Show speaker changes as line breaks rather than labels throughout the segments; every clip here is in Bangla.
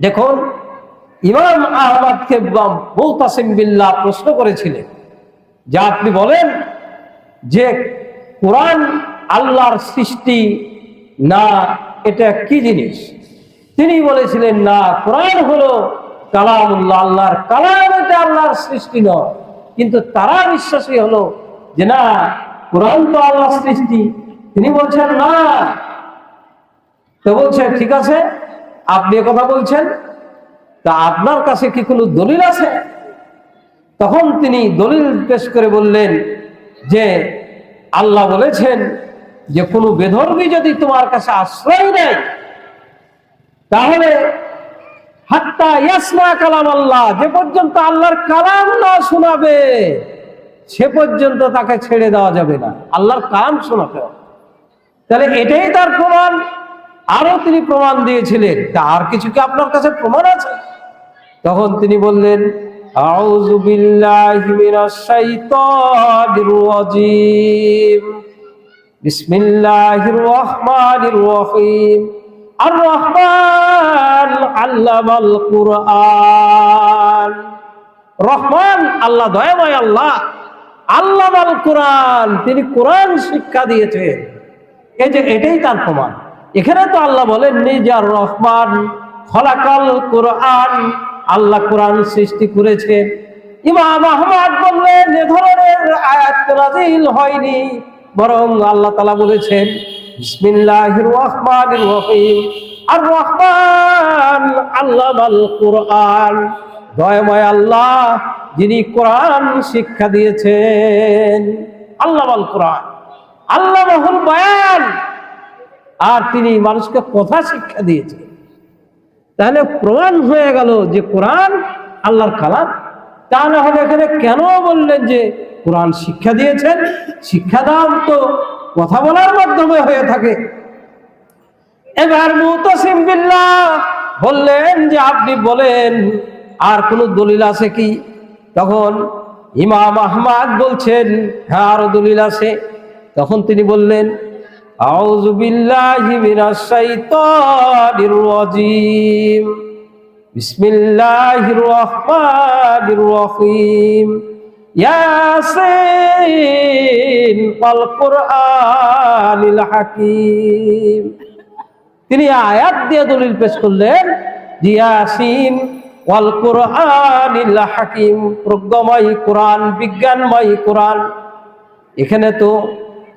দেখুন, ইমাম আহমদকে মুতাসিম বিল্লাহ প্রশ্ন করেছিলেন, যে আপনি বলেন যে কোরআন আল্লাহর সৃষ্টি, না, এটা কি জিনিস? তিনি বলেছিলেন, না, কোরআন হলো কালামুল্লাহ, আল্লাহর কালাম এটা আল্লাহর সৃষ্টি নয়। কিন্তু তারা বিশ্বাসী হলো যে, না, কোরআন তো আল্লাহর সৃষ্টি। তিনি বলছেন, না। তো বলছে, ঠিক আছে আপনি কথা বলছেন? তা আপনার কাছে কি কোনো দলিল আছে? তখন তিনি দলিল পেশ করে বললেন যে, আল্লাহ বলেছেন যে, কোনো বেধর্মী যদি তোমার কাছে আশ্রয় নেয়, তাহলে হাত্তা ইয়াসমা কালাম আল্লাহ যে পর্যন্ত আল্লাহর কালাম না শোনাবে, সে পর্যন্ত তাকে ছেড়ে দেওয়া যাবে না। আল্লাহর কালাম শোনাতে হবে। তাহলে এটাই তার প্রমাণ। আরও তিনি প্রমাণ দিয়েছিলেন। তা আর কিছু কি আপনার কাছে প্রমাণ আছে? তখন তিনি বললেন আর রহমান কুরআন। রহমান আল্লাহ দয়াময় আল্লাহ। আল্লামাল কোরআন, তিনি কোরআন শিক্ষা দিয়েছেন। এই যে এটাই তার প্রমাণ। এখানে তো আল্লাহ বলেননি যে আর রহমান ফলাকাল কোরআন। আল্লাহ কোরআন সৃষ্টি করেছেন ইমাম আহমদ বললেন, এ ধরনের আয়াত নাজিল হয়নি, বরং আল্লাহ তালা বলেছেন আর রহমান আল্লাহ কোরআন। আল্লাহ, যিনি কোরআন শিক্ষা দিয়েছেন। আল্লাহ আল কোরআন। আল্লাহ বয়ান। আর তিনি মানুষকে কথা শিক্ষা দিয়েছেন তাহলে প্রমাণ হয়ে গেল যে কোরআন আল্লাহর কালাম। তা না হলে এখানে কেন বললেন যে কোরআন শিক্ষা দিয়েছেন? শিক্ষা দান তো, কথা বলার মাধ্যমে হয়ে থাকে। এবার মুতাসিম বললেন যে আপনি বলেন, আর কোনো দলিল আছে কি? তখন ইমাম আহমাদ বলছেন হ্যাঁ আরও দলিল আছে। তখন তিনি বললেন আউযু বিল্লাহি মিনাশ শাইতানির রাজিম। বিসমিল্লাহির রহমানির রহিম। ইয়াসিন ওয়াল কুরআনিল হাকিম। তিনি আয়াত দিয়ে দলিল পেশ করলেন জিয়াসিন ওয়াল কোরআনিল হাকিম, প্রজ্ঞময় কোরআন, বিজ্ঞানময় কোরআন। এখানে তো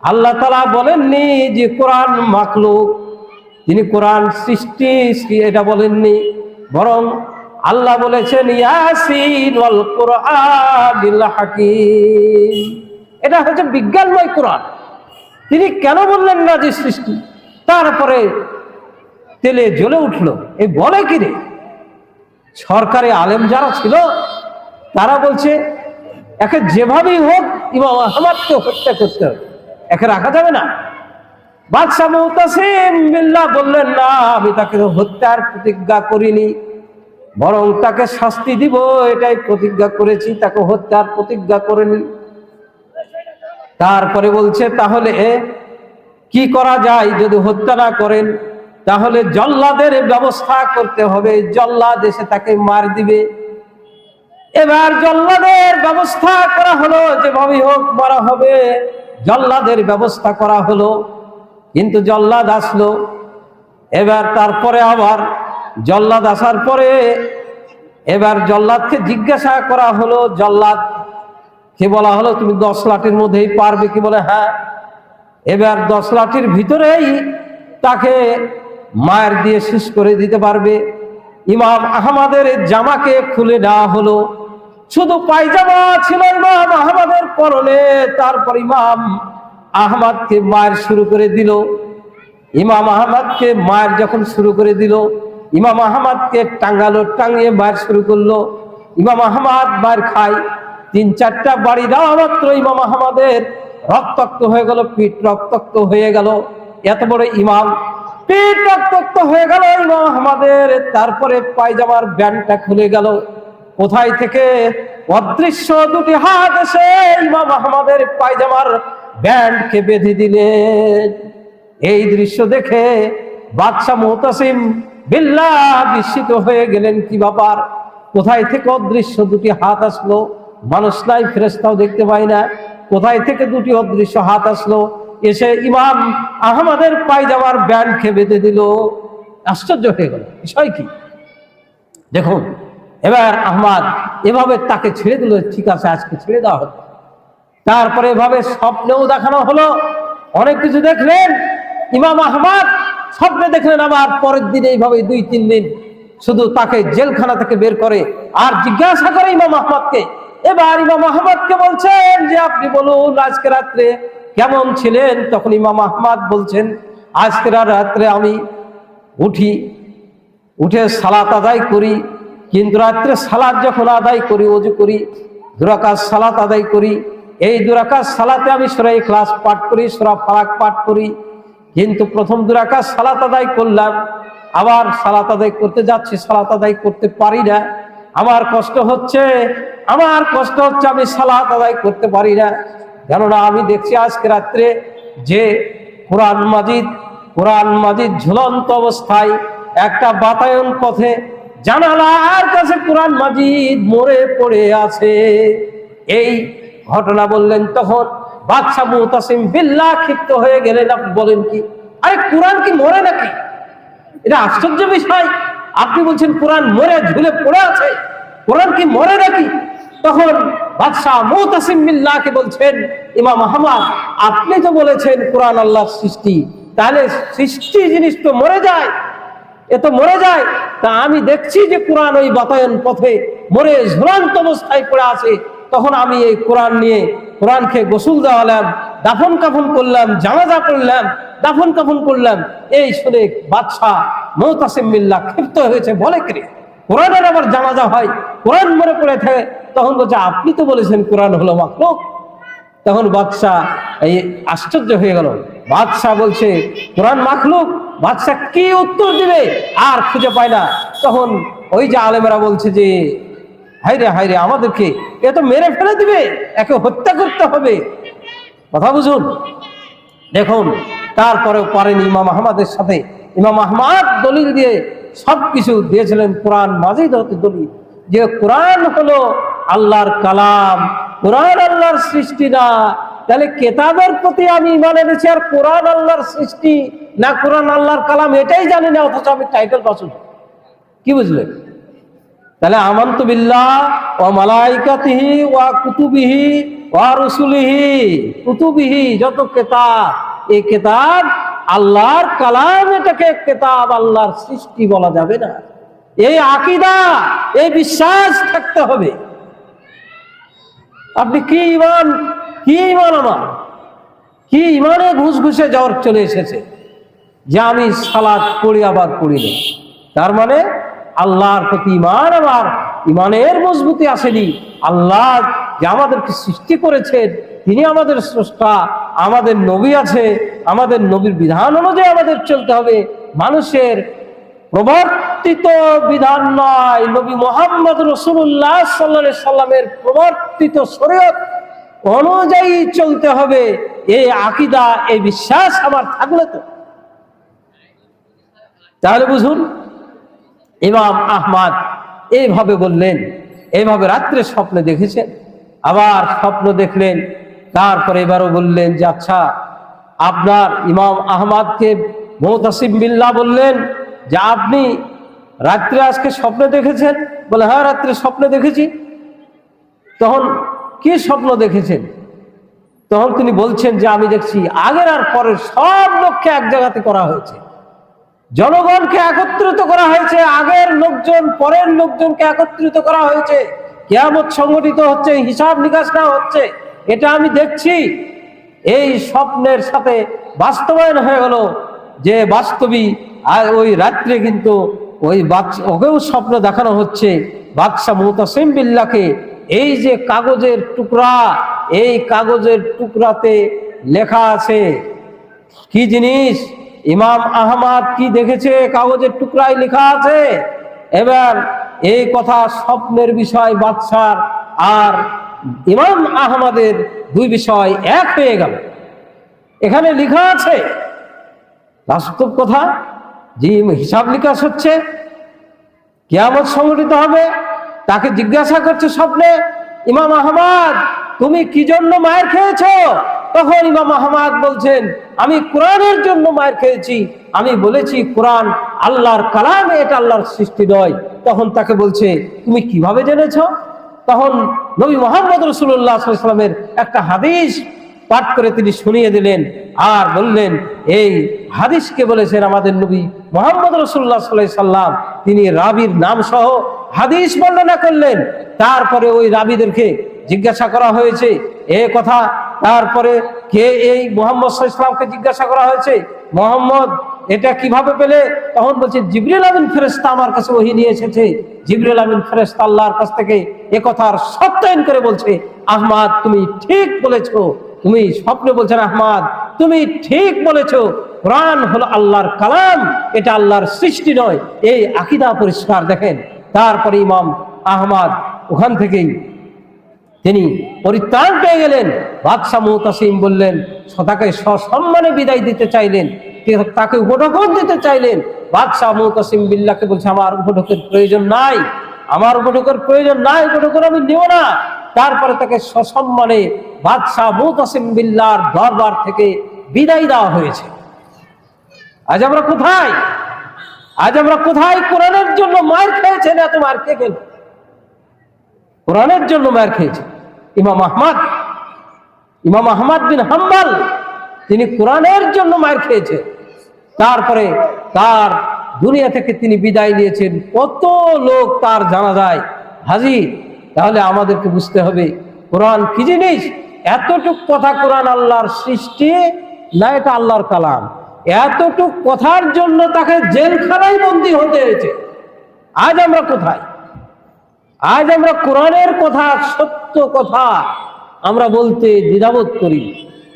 আল্লাহ তালা বলেননি যে কোরআন মাকলুক তিনি কোরআন সৃষ্টি এটা বলেননি। বরং আল্লাহ বলেছেন, ইয়াসিন ওয়াল কোরআনিল হাকিম। এটা হচ্ছে বিজ্ঞানময় কোরআন। তিনি কেন বললেন না যে সৃষ্টি? তারপরে তেলে জ্বলে উঠল। এই বলে কি রে? সরকারি আলেম যারা ছিল, তারা বলছে, একে যেভাবেই হোক, ইমাম আহমদকে হত্যা করতে হবে। একে রাখা যাবে না। বাদশাহ মুতাসিম বিল্লাহ বললেন, না, আমি তাকে হত্যার প্রতিজ্ঞা করিনি। বরং তাকে শাস্তি দিব, এটাই প্রতিজ্ঞা করেছি, তাকে হত্যার প্রতিজ্ঞা করিনি। তারপরে বলছে, তাহলে কি করা যায় যদি হত্যা না করেন? তাহলে জল্লাদের ব্যবস্থা করতে হবে। জল্লাদ এসে তাকে মার দিবে। এবার জল্লাদের ব্যবস্থা করা হলো যেভাবে হোক মারা হবে। জল্লাদের ব্যবস্থা করা হলো, কিন্তু জল্লাদ আসলো। এবার তারপরে আবার জল্লাদ আসার পরে এবার জল্লাদকে জিজ্ঞাসা করা হলো, জল্লাদ কে বলা হলো, তুমি দশ লাঠির মধ্যেই পারবে কি বলে? হ্যাঁ। এবার দশ লাঠির ভিতরেই তাকে মায়ের দিয়ে শেষ করে দিতে পারবে। ইমাম আহমাদের জামাকে খুলে দেওয়া হলো। শুধু পায়জামা ছিল ইমাম আহমাদের পরনে, তারপর ইমাম আহমদকে মায়ের শুরু করে দিল। ইমাম আহমদকে মায়ের যখন শুরু করে দিল, ইমাম আহমদকে টাঙ্গালো টাঙ্গিয়ে মায়ের শুরু করল। ইমাম আহমদ মায়ের খায়। তিন চারটা বাড়ি দেওয়া মাত্র ইমাম আহমদের। রক্তাক্ত হয়ে গেল, পিঠ রক্তাক্ত হয়ে গেল। এত বড় ইমাম। পিঠ রক্তাক্ত হয়ে গেল ইমাম আহমদের। তারপরে পায়জামার ব্যান্ডটা খুলে গেল। কোথায় থেকে? অদৃশ্য দুটি হাত এসে ইমাম আহমদের পায়জামার ব্যান্ডকে বেঁধে দিলেন। এই দৃশ্য দেখে বাদশাহ মোহতাসিম বিল্লাহ বিস্মিত হয়ে গেলেন, কি ব্যাপার? কোথায় থেকে অদৃশ্য দুটি হাত আসলো? মানুষ নাই ফেরেস্তাও দেখতে পাই না। কোথায় থেকে দুটি অদৃশ্য হাত আসলো? এসে ইমাম আহমদের পায়জামার ব্যান্ড খেয়ে বেঁধে দিল। আশ্চর্য হয়ে গেল। বিষয় কি? দেখুন এবার আহমাদ এভাবে তাকে ছেড়ে দিল, ঠিক আছে, আজকে ছেড়ে দেওয়া হলো। তারপরে এভাবে স্বপ্নেও দেখানো হলো, অনেক কিছু দেখলেন, ইমাম আহমদ স্বপ্নে দেখলেন আবার পরের দিন এইভাবে দুই, তিন দিন শুধু তাকে জেলখানা থেকে বের করে আর জিজ্ঞাসা করে ইমাম আহমদকে। এবার ইমাম আহমদকে বলছেন যে, আপনি বলুন, আজকে রাত্রে কেমন ছিলেন? তখন ইমাম আহমদ বলছেন আজকের রাত্রে আমি উঠি, উঠে সালাত আদায় করি কিন্তু রাত্রে সালাদ যখন আদায় করি, অজু করি দুরাকাজ সালাত আদায় করি, এই দুরাকাজ সালাতে আমি সরাই ক্লাস পাঠ করি, সরা ফারাক পাঠ করি। কিন্তু প্রথম দুরাকাজ সালাত আদায় করলাম, আবার সালাত আদায় করতে যাচ্ছি, সালাত আদায় করতে পারি না। আমার কষ্ট হচ্ছে, আমার কষ্ট হচ্ছে, আমি সালাত আদায় করতে পারি না। কেননা আমি দেখছি আজকে রাত্রে যে কোরআন মাজিদ কোরআন মাজিদ ঝুলন্ত অবস্থায় একটা বাতায়ন পথে জানালার কাছে কোরআন মাজিদ মরে পড়ে আছে। এই ঘটনা বললেন তখন বাদশাহ মুতাসিম বিল্লাহ ক্ষিপ্ত হয়ে গেলেন। আপনি বলেন কি, আরে কোরআন কি মরে নাকি? এটা আশ্চর্য বিষয়। আপনি বলছেন কোরআন মরে, ঝুলে পড়ে আছে। কোরআন কি মরে নাকি? তখন বাদশাহ মুতাসিম বিল্লাহকে বলছেন, ইমাম আহমদ, আপনি তো বলেছেন কোরআন আল্লাহর সৃষ্টি। তাহলে সৃষ্টি জিনিস তো মরে যায়। এ তো মরে যায়। তা আমি দেখছি যে কোরআন ওই বাতায়ন পথে মরে ঝুলন্ত অবস্থায় পড়ে আছে। তখন আমি এই কোরআন নিয়ে কোরআনকে গোসল দেওয়ালাম, দাফন কাফন করলাম, জানাজা করলাম, দাফন কাফন করলাম। এই শুনে বাদশাহ মৌতাসিম মিল্লা ক্ষিপ্ত হয়েছে। বলে কে কোরআনের আবার জানাজা হয়, কোরআন মরে পড়ে থাকে। তখন বলছে, আপনি তো বলেছেন কোরআন হলো মাখলুক। তখন বাদশাহ এই আশ্চর্য হয়ে গেল। বাদশাহ বলছে, কোরআন মাখলুক? বাদশাহ কি উত্তর দিবে? আর খুঁজে পায় না। তখন ওই যে আলেমেরা বলছে যে হাইরে হাইরে আমাদেরকে এ তো মেরে ফেলে দিবে। একে হত্যা করতে হবে। কথা বুঝুন? দেখুন, তারপরেও পারেন ইমাম আহমদের সাথে। ইমাম আহমদ দলিল দিয়ে সব কিছু দিয়েছিলেন কোরআন মাজিদ হতে দলিল। যে কোরআন হলো আল্লাহর কালাম। কোরআন আল্লাহর সৃষ্টি না তাহলে কেতাবের প্রতি আমি ইমান এনেছি আর কোরআন আল্লাহর সৃষ্টি না কোরআন আল্লাহর কালাম এটাই জানি না, অথচ আমি টাইটেল পাচ্ছি কি বুঝলেন তাহলে আমন্ত বিল্লাহ ও মালাইকাতিহি ওয়া কুতুবিহি ওয়া রসুলিহি, কুতুবিহি যত কেতাব, এই কেতাব আল্লাহর কালাম এটাকে কেতাব আল্লাহর সৃষ্টি বলা যাবে না। এই আকিদা, এই বিশ্বাস থাকতে হবে। আপনি কি ইমান কি ইমান আমার কি ইমানে ঘুষ ঘুষে যাওয়ার চলে এসেছে? যে আমি সালাদ পড়ি, আবার পড়ি না। তার মানে আল্লাহর প্রতি ইমান আমার ইমানের মজবুতি আসেনি। আল্লাহ যে আমাদেরকে সৃষ্টি করেছেন, তিনি আমাদের স্রষ্টা, আমাদের নবী আছে, আমাদের নবীর বিধান অনুযায়ী আমাদের চলতে হবে। মানুষের প্রবর্তিত বিধান নয়। নবী মোহাম্মদ রসুল্লাহ সাল্লা সাল্লামের প্রবর্তিত শরীয়ত অনুযায়ী চলতে হবে। এই আকিদা এই বিশ্বাস আমার থাকলে তো। তাহলে বুঝুন, ইমাম আহমাদ এইভাবে বললেন, এইভাবে রাত্রে স্বপ্নে দেখেছেন, আবার স্বপ্ন দেখলেন, তারপরে এবারও বললেন যে আচ্ছা আপনার ইমাম আহমাদকে মোহতাসিম বিল্লাহ বললেন যে, আপনি রাত্রে আজকে স্বপ্নে দেখেছেন? বলে হ্যাঁ রাত্রে স্বপ্নে দেখেছি। তখন কি স্বপ্ন দেখেছেন? তখন তিনি বলছেন যে, আমি দেখছি আগের আর পরের সব লোককে এক জায়গাতে করা হয়েছে। জনগণকে একত্রিত করা হয়েছে, আগের লোকজন, পরের লোকজনকে একত্রিত করা হয়েছে। কেয়ামত সংগঠিত হচ্ছে, হিসাব নিকাশ না হচ্ছে। এটা আমি দেখছি। এই স্বপ্নের সাথে বাস্তবায়ন হয়ে গেল যে, বাস্তবী ওই রাত্রে কিন্তু ওই বাচ্চা ওকেও স্বপ্ন দেখানো হচ্ছে। বাদশাহ মুতাসিম বিল্লাকে এই যে কাগজের টুকরা, এই কাগজের টুকরাতে লেখা আছে, কি জিনিস? ইমাম আহমাদ কি দেখেছে? কাগজের টুকরায় লেখা আছে। এবার এই কথা স্বপ্নের বিষয়, বাদশার আর ইমাম আহমদের দুই বিষয় এক হয়ে গেল। এখানে লেখা আছে, বাস্তব কথা, যে হিসাব নিকাশ হচ্ছে, কেয়ামত সংগঠিত হবে তাকে জিজ্ঞাসা করছে, স্বপ্নে ইমাম আহমাদ, তুমি কি জন্য মায়ের খেয়েছো? তখন ইমাম আহমাদ বলছেন, আমি কোরআনের জন্য মায়ের খেয়েছি। আমি বলেছি, কোরআন আল্লাহর কালাম এটা আল্লাহর সৃষ্টি নয়। তখন তাকে বলছে, তুমি কীভাবে জেনেছ? তখন নবী মোহাম্মদ রসুল্লাহ সাল্লামের একটা হাদিস পাঠ করে তিনি শুনিয়ে দিলেন আর বললেন, এই হাদিসকে বলেছেন আমাদের নবী মোহাম্মদ রসুল্লাহ সাল্লাহ সাল্লাম তিনি রাবির নাম সহ হাদিস বর্ণনা করলেন। তারপরে ওই রাবিদেরকে জিজ্ঞাসা করা হয়েছে, এ কথা। তারপরে কে এই মোহাম্মদ ইসলামকে জিজ্ঞাসা করা হয়েছে? মোহাম্মদ, এটা কীভাবে পেলে? তখন বলছে, জিবরিল আমিন ফেরেস্তা আমার কাছে ওহি নিয়ে এসেছে। জিবরিল আমিন ফেরেস্তা আল্লাহর কাছ থেকে এ কথার সত্যায়ন করে বলছে, আহমাদ, তুমি ঠিক বলেছ। তুমি স্বপ্নে বলছেন, আহমাদ, তুমি ঠিক বলেছ। কোরআন হলো আল্লাহর কালাম। এটা আল্লাহর সৃষ্টি নয়। এই আকিদা পরিষ্কার দেখেন। তারপরে ইমাম আহমাদ, ওখান থেকেই তিনি পরিত্রাণ পেয়ে গেলেন। বাদশাহ মুতাসিম বললেন তাকে সসম্মানে বিদায় দিতে চাইলেন তাকে উপঢকন দিতে চাইলেন। বাদশাহ মুতাসিম বিল্লাহকে বলছে, আমার উপঢকের প্রয়োজন নাই, আমার উপঢকের প্রয়োজন নাই উপঢকর আমি নেব না। তারপরে তাকে সসম্মানে বাদশাহ মুতাসিম বিল্লার দরবার থেকে বিদায় দেওয়া হয়েছে। আজ আমরা কোথায়? আজ আমরা কোথায় কোরআনের জন্য মার খেয়েছেন এত মার খেয়ে গেল? কোরআনের জন্য মার খেয়েছে। ইমাম আহমদ ইমাম আহমদ বিন হাম্বাল, তিনি কোরআনের জন্য মার খেয়েছে। তারপরে তার দুনিয়া থেকে তিনি বিদায় নিয়েছেন। কত লোক তার জানা যায় হাজির। তাহলে আমাদেরকে বুঝতে হবে, কোরআন কি জিনিস? এতটুক কথা কোরআন আল্লাহর সৃষ্টি না এটা আল্লাহর কালাম? এতটুক কথার জন্য তাকে জেলখানায় বন্দি হতে হয়েছে। আজ আমরা কোথায়? আজ আমরা কোরআনের কথা, সত্য কথা আমরা বলতে দ্বিধাবোধ করি,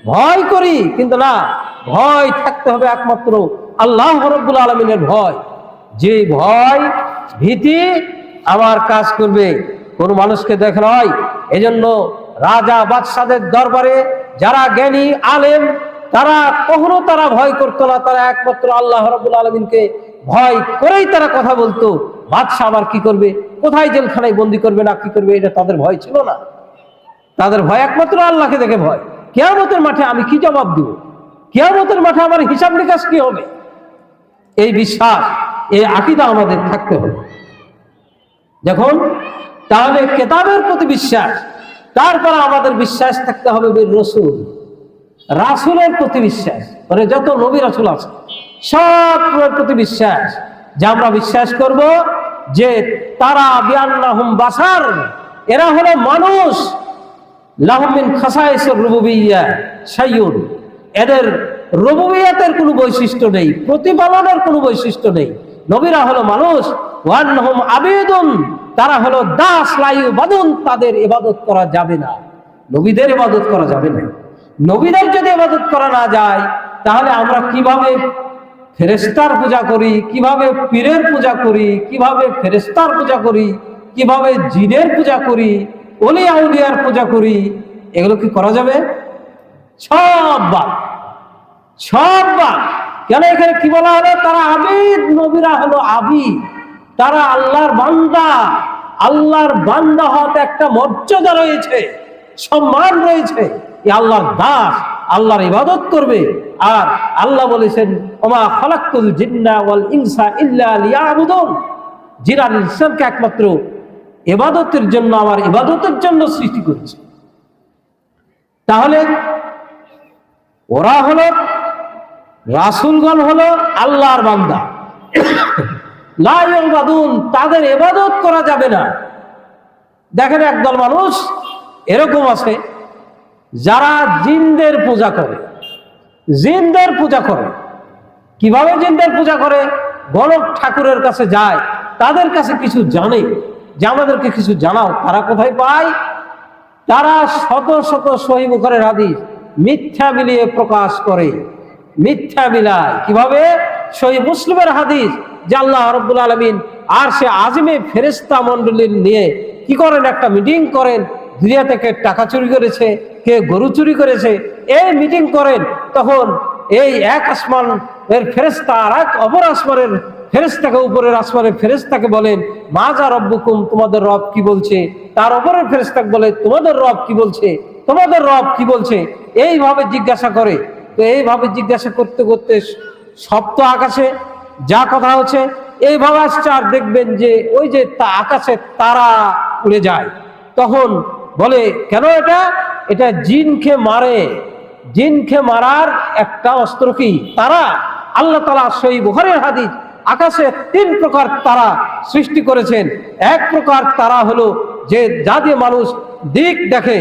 ভয় করি, কিন্তু না, ভয় থাকতে হবে একমাত্র আল্লাহ রব্বুল আলমিনের ভয়। যে ভয়, ভীতি আমার কাজ করবে, কোন মানুষকে দেখে নয়। এজন্য রাজা বাদশাদের দরবারে যারা জ্ঞানী, আলেম তারা কখনো তারা ভয় করতো না, তারা একমাত্র আল্লাহ রব্বুল আলমিনকে ভয় করেই তারা কথা বলতো। বাদশাহ আবার কি করবে? কোথায় জেলখানায় বন্দি করবে না কি করবে? এটা তাদের ভয় ছিল না। তাদের ভয় একমাত্র আল্লাহকে দেখে ভয়। কেয়ামতের মাঠে আমি কি জবাব দিব? কেয়ামতের মাঠে আমার হিসাব নিকাশ কি হবে? এই বিশ্বাস, এই আকিদা আমাদের থাকতে হবে। দেখুন, তাহলে কেতাবের প্রতি বিশ্বাস, তারপর আমাদের বিশ্বাস থাকতে হবে বীর রসুল। রাসুলের প্রতি বিশ্বাস মানে যত নবী রাসুল আছে সব প্রতি বিশ্বাস, যে আমরা বিশ্বাস করব যে তারা বিয়ান্নাহুম বাসার, এরা হলো মানুষ। লাহমিন খাসাইসের রুবুবিয়া সাইয়ুন এদের রুবুবিয়াতের কোনো বৈশিষ্ট্য নেই, প্রতিপালনের কোনো বৈশিষ্ট্য নেই। নবীরা হলো মানুষ ওয়ান্নহুম আবেদন, তারা হলো দাস লাইউ বাদুন, তাদের ইবাদত করা যাবে না। নবীদের ইবাদত করা যাবে না। নবীদের যদি ইবাদত করা না যায়, তাহলে আমরা কীভাবে ফেরেস্তার পূজা করি, কীভাবে পীরের পূজা করি, কীভাবে ফেরেস্তার পূজা করি, কীভাবে জিনের পূজা করি অলি আউলিয়ার পূজা করি, এগুলো কি করা যাবে? সব বাদ। সব বাদ। কেন এখানে কি বলা হলো? তারা আবিদ, নবীরা হলো আবিদ। তারা আল্লাহর বান্দা। আল্লাহর বান্দা হতে একটা মর্যাদা রয়েছে, সম্মান রয়েছে। আল্লাহর দাস, আল্লাহর ইবাদত করবে। আর আল্লাহ বলেছেন ইনসা ইল্লা একমাত্র ইবাদতের জন্য, আমার ইবাদতের জন্য সৃষ্টি করেছে। তাহলে ওরা হলো, রাসুলগণ হলো আল্লাহর বান্দা। লাইবাদুন তাদের এবাদত করা যাবে না। দেখেন একদল মানুষ এরকম আছে। যারা জিনদের পূজা করে, জিনদের পূজা করে, কীভাবে জিনদের পূজা করে? গণক ঠাকুরের কাছে যায়, তাদের কাছে কিছু জানে, যে আমাদেরকে কিছু জানাও, তারা কোথায় পায়? তারা শত শত সহিমুখরের হাদিস মিথ্যা মিলিয়ে প্রকাশ করে, মিথ্যা মিলায়। কীভাবে? সহি মুসলিমের হাদিস, যে আল্লাহ রব্বুল আলমিন আর সে আজিমে ফেরেস্তা মন্ডলীর নিয়ে কি করেন? একটা মিটিং করেন দুনিয়া থেকে টাকা চুরি করেছে, কে গরু চুরি করেছে এই মিটিং করেন, তখন এই এক আসমান এর ফেরেস্তা আর এক অপর আসমানের ফেরেস্তাকে উপরের আসমানের ফেরেস্তাকে বলেন, মাজা রব্বুকুম, তোমাদের রব কি বলছে? তার উপরের ফেরেস্তাকে বলে, তোমাদের রব কি বলছে? তোমাদের রব কি বলছে? এইভাবে জিজ্ঞাসা করে। তো এইভাবে জিজ্ঞাসা করতে করতে সপ্ত আকাশে যা কথা হচ্ছে, এইভাবে আসছে, আর দেখবেন যে ওই যে তা আকাশে তারা উড়ে যায়। তখন বলে, কেন এটা? এটা জিনকে মারে। জিনকে মারার একটা অস্ত্র কি? তারা, আল্লাহ তালা সই বুখারের হাদিস, আকাশে তিন প্রকার তারা সৃষ্টি করেছেন। এক প্রকার তারা হলো যে যা দিয়ে মানুষ দিক দেখে,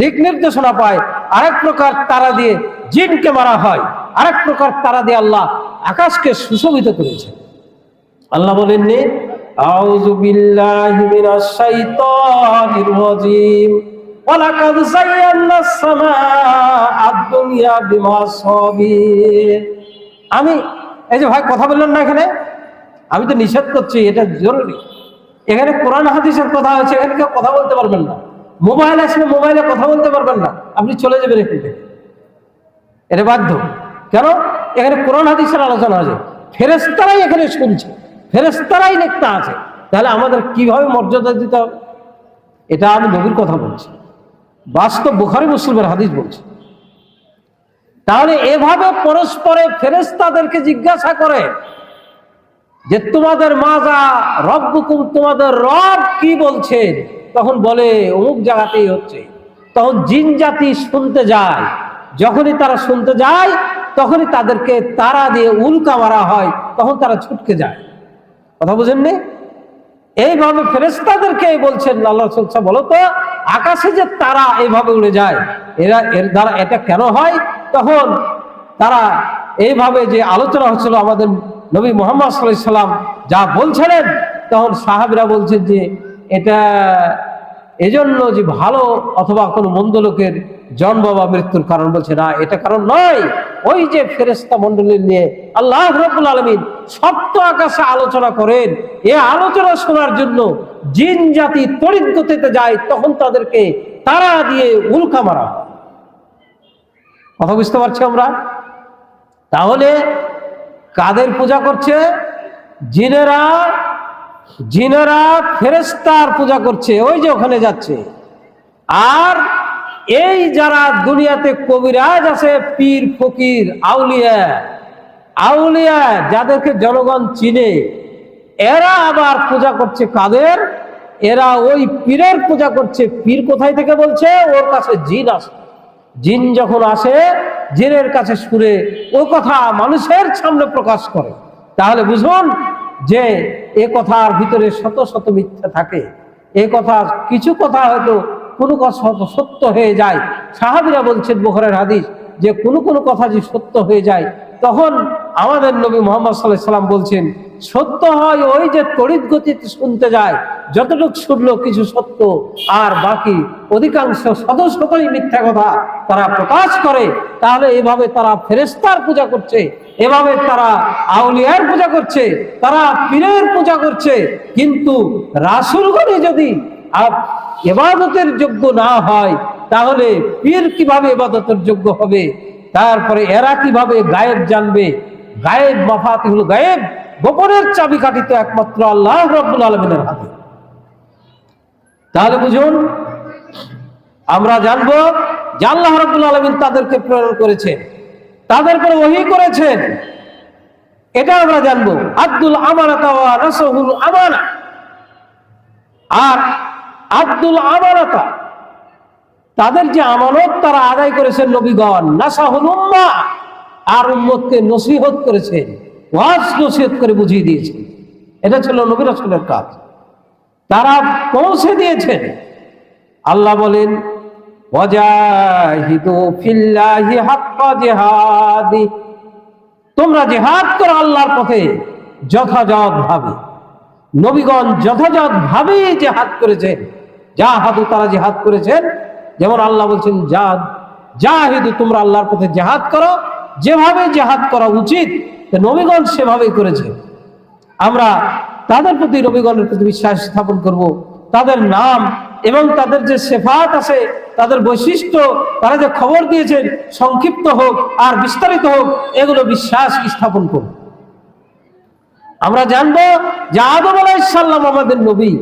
দিক নির্দেশনা পায়, আরেক প্রকার তারা দিয়ে জিনকে মারা হয়। আরেক প্রকার তারা দিয়ে আল্লাহ আকাশকে সুশোভিত করেছে। আল্লাহ বলেননি আউযু বিল্লাহি মিনাশ শাইতানির রাজিম। ওয়ালাকাদ যায়্যানাস সামাআদ দুনিয়া বিমাসাবিহ আমি, এই যে ভাই কথা বললেন না এখানে? আমি তো নিষেধ করছি, এটা জরুরি। এখানে কোরআন হাদিসের কথা আছে, এখানে কেউ কথা বলতে পারবেন না। মোবাইল আসলে মোবাইলে কথা বলতে পারবেন না। আপনি চলে যাবেন এখান থেকে। এটা বাধ্য। কেন? এখানে কোরআন হাদিসের আলোচনা আছে। ফেরেস্তারাই এখানে শুনছে। ফেরেস্তারাই নেকটা আছে। তাহলে আমাদের কীভাবে মর্যাদা দিতে হবে? এটা আমি নবীর কথা বলছি। বাস্তব বুখারি মুসলিমের হাদিস বলছি। তাহলে এভাবে পরস্পরে ফেরেস্তাদেরকে জিজ্ঞাসা করে যে, তোমাদের মাজা রব্বুকুম, তোমাদের রব কি বলছেন? তখন বলে, অমুক জায়গাতেই হচ্ছে। তখন জিন জাতি শুনতে যায়। যখনই তারা শুনতে যায়, তখনই তাদেরকে তারা দিয়ে উল্কা মারা হয়। তখন তারা ছুটকে যায়। কথা বুঝেননি? এইভাবে ফেরেস্তাদেরকে বলছেন, আল্লাহ সুলসা বলো তো, আকাশে যে তারা এইভাবে উড়ে যায়, এরা, এর দ্বারা এটা কেন হয়? তখন তারা এইভাবে যে আলোচনা হচ্ছিল আমাদের নবী মোহাম্মদ সাল্লাম যা বলছিলেন, তখন সাহাবিরা বলছেন যে, এটা এজন্য যে ভালো অথবা কোনো মন্দ লোকের জন্ম বা মৃত্যুর কারণ বলছে, না, এটা কারণ নয়। ওই যে ফেরেস্তা মন্ডলী নিয়ে আল্লাহ রব্বুল আলমিন সপ্ত আকাশে আলোচনা করেন, এ আলোচনা শোনার জন্য জিন জাতি তড়িৎ গতিতে যায়, তখন তাদেরকে তারা দিয়ে উল্কা মারা কথা বুঝতে পারছি আমরা? তাহলে কাদের পূজা করছে? জিনেরা জিনেরা ফেরেস্তার পূজা করছে, ওই যে ওখানে যাচ্ছে। আর এই যারা দুনিয়াতে কবিরাজ আছে, পীর, ফকির, আউলিয়া আউলিয়া যাদেরকে জনগণ চিনে, এরা আবার পূজা করছে কাদের? এরা ওই পীরের পূজা করছে। পীর কোথায় থেকে বলছে? ওর কাছে জিন আসে জিন যখন আসে, জিনের কাছে সুরে ও কথা মানুষের সামনে প্রকাশ করে। তাহলে বুঝুন যে এ কথার ভিতরে শত শত মিথ্যা থাকে। এ কথা কিছু কথা হয়তো কোনো কথা সত্য হয়ে যায়। সাহাবিরা বলছেন বোহরের হাদিস যে কোনো কোনো কথা যে সত্য হয়ে যায় তখন আমাদের নবী মোহাম্মদ সাল্লাহ সাল্লাম বলছেন, সত্য হয় ওই যে তড়িৎ গতিতে শুনতে যায়, যতটুকু শুনলো কিছু সত্য, আর বাকি অধিকাংশ শতই মিথ্যা কথা তারা প্রকাশ করে, তাহলে এভাবে তারা ফেরেস্তার পূজা করছে, এভাবে তারা আউলিয়ার পূজা করছে, তারা পীরের পূজা করছে, কিন্তু রাসুলগণে যদি এবাদতের যোগ্য না হয়, তাহলে পীর কীভাবে এবাদতের যোগ্য হবে? তারপরে এরা কীভাবে গায়েব জানবে? গায়েব মাফাতি হলো গায়েব? গোপনের চাবিকাঠি তো একমাত্র আল্লাহ রব্বুল আলমিনের হাতে। তাহলে বুঝুন, আমরা জানব যে আল্লাহ রব্বুল আলমিন তাদেরকে প্রেরণ করেছেন তাদের পরে ওহি করেছেন। এটা আমরা জানব। আব্দুল আমানাতা আমানা। আর আব্দুল আমানাতা তাদের যে আমানত তারা আদায় করেছেন নবীগণ। নাসাহুল উম্মাহ আর উম্মতকে নসিহত করেছেন ওয়াজ নসিহত করে বুঝিয়ে দিয়েছেন এটা ছিল নবী রাসূলের কাজ। তারা পৌঁছে দিয়েছেন। আল্লাহ বলেন তোমরা জেহাদ করো আল্লাহর পথে যথাযথ ভাবে নবীগণ যথাযথ ভাবে জেহাদ করেছেন। জাহাদু তারা জেহাদ করেছেন যেমন আল্লাহ বলছেন যা জাহিদু, তোমরা আল্লাহর পথে জেহাদ করো। যেভাবে জেহাদ করা উচিত নবীগণ সেভাবেই করেছে। আমরা তাদের প্রতি, নবীগণের প্রতি বিশ্বাস স্থাপন করব। তাদের নাম এবং তাদের যে সেফাত আছে, তাদের বৈশিষ্ট্য, তারা যে খবর দিয়েছেন, সংক্ষিপ্ত হোক আর বিস্তারিত হোক, এগুলো বিশ্বাস স্থাপন করুন। আমরা জানব যে আদম আলাইসাল্লাম আমাদের নবী।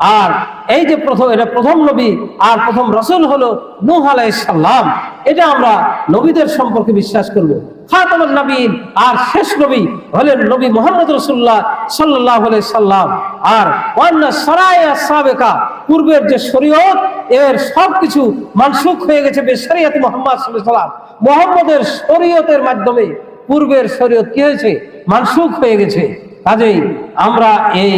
আর এই যে প্রথম, এটা প্রথম নবী আর প্রথম রসুল হলো নূহ আলাইসাল্লাম এটা আমরা নবীদের সম্পর্কে বিশ্বাস করব। খাতামুন নবীন আর শেষ নবী হলেন নবী মোহাম্মদ রসুল্লাহ সাল্লাহ সাল্লাম। আর অন্য সরায় সাবেকা, পূর্বের যে শরীয়ত, এর সব কিছু মানসুখ হয়ে গেছে বেশরিয়াত মোহাম্মদ সাল্লাম। মোহাম্মদের শরীয়তের মাধ্যমে পূর্বের শরীয়ত কি হয়েছে? মানসুখ হয়ে গেছে। কাজেই আমরা এই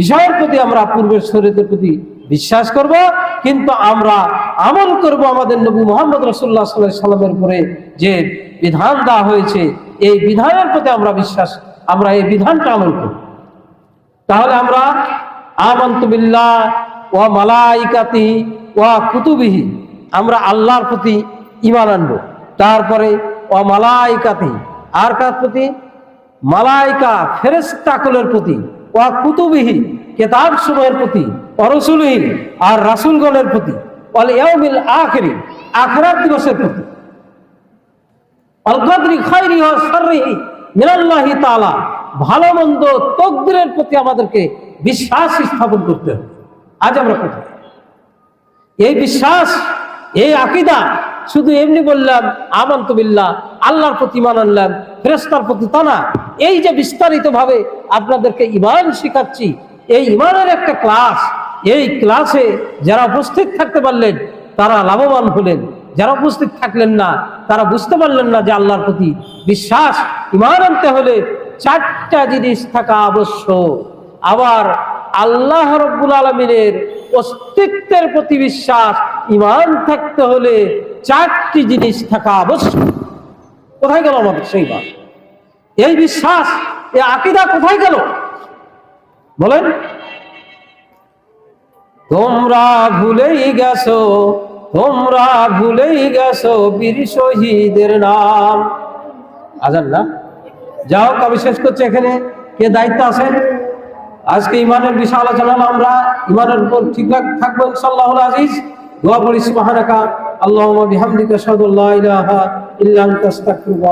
বিষয়ের প্রতি আমরা পূর্বের শরীরের প্রতি বিশ্বাস করব, কিন্তু আমরা আমল করব আমাদের নবী মোহাম্মদ রসুল্লাহ সাল্লাহ সাল্লামের উপরে যে বিধান দেওয়া হয়েছে, এই বিধানের প্রতি আমরা বিশ্বাস, আমরা এই বিধানটা আমল করব। তাহলে আমরা আমন্ত বিল্লাহ ও মালাইকাতি ও কুতুবিহি, আমরা আল্লাহর প্রতি ইমান আনব। তারপরে ও মালাইকাতি, আর কার প্রতি? মালাইকা ফেরেস্তাকুলের প্রতি ও কুতুবিহি, কেতাব সময়ের প্রতি অরসুলহীন আর রাসুলগণের প্রতি অল ইয়াউমিল আখরি, আখরাত দিবসের প্রতি। অলকদরি খৈরি ও সররিহি মিনাল্লাহি তাআলা ভালো মন্দ তকদিরের প্রতি আমাদেরকে বিশ্বাস স্থাপন করতে হবে। আজ আমরা কোথায় এই বিশ্বাস, এই আকিদা শুধু এমনি বললাম, আমন্ত বিল্লাহ, আল্লাহর প্রতি ইমান আনলাম ফেরেস্তার প্রতি তা না এই যে বিস্তারিত ভাবে আপনাদেরকে ইমান শেখাচ্ছি, এই ইমানের একটা ক্লাস, এই ক্লাসে যারা উপস্থিত থাকতে পারলেন, তারা লাভবান হলেন। যারা উপস্থিত থাকলেন না, তারা বুঝতে পারলেন না যে আল্লাহর প্রতি বিশ্বাস। ইমান আনতে হলে চারটা জিনিস থাকা আবশ্যক। আবার আল্লাহ রব্বুল আলমিনের অস্তিত্বের প্রতি বিশ্বাস ইমান থাকতে হলে চারটি জিনিস থাকা আবশ্যক। কোথায় গেল আমাদের সেই বার? এই বিশ্বাস, এই আকিদা কোথায় গেল? বলেন। তোমরা ভুলেই গেছো, তোমরা ভুলেই গেছো বীর শহীদের নাম। আজান না। যাও আমি শেষ করছি এখানে। কে দায়িত্ব আছেন? আজকে ইমানের বিষয় আলোচনা আমরা, ইমানের উপর ঠিকঠাক থাকব ইনশাআল্লাহ আজিজ। দোয়া পড়ি সুবহানাকা। আল্লাহুম্মা বিহামদিকা আল্লা ইলাহা ইল্লা আনতা আস্তাগফিরুকা